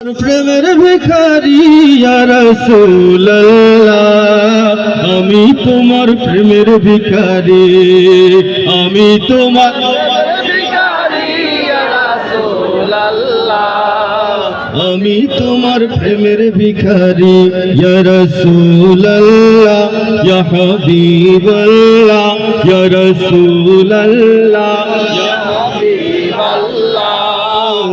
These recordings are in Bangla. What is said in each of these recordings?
প্রেমের ভিখারি আমি তোমার প্রেমের ভিখারি, আমি তোমার আমি তোমার প্রেমের ভিখারি রসুল্লাহ হাবিবাল্লাহ রসুল্লাহ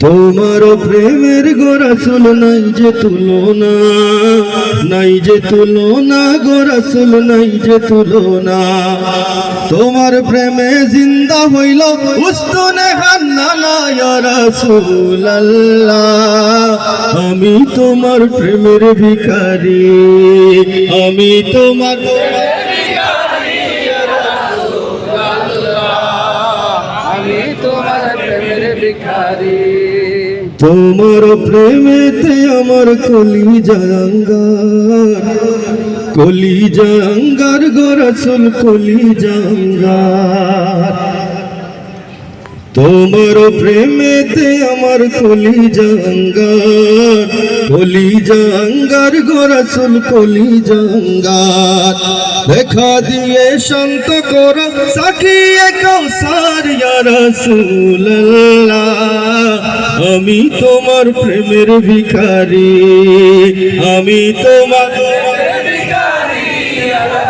তোমার প্রেমের গোরা গোরাসুল নাই যে তুলনা, নাই যে তুলনা গোরাসুল নাই যে তুলনা। তোমার প্রেমে জিন্দা হইল উস্তুনে আমি তোমার প্রেমের ভিখারি, আমি তোমার তোমার প্রেমেতে আমার কলি জাঙ্গার কলি জাঙ্গার গোরসুল কলি জাঙ্গার তোমার প্রেমেতে আমার কলি জাঙ্গার কলি জাঙ্গার গোরসুল কলি জাঙ্গার দেখা দিয়ে শান্ত কর সাকিয়ে কৌসার রাসূলুল্লাহ আমি তোমার প্রেমের ভিখারি, আমি তোমার আমি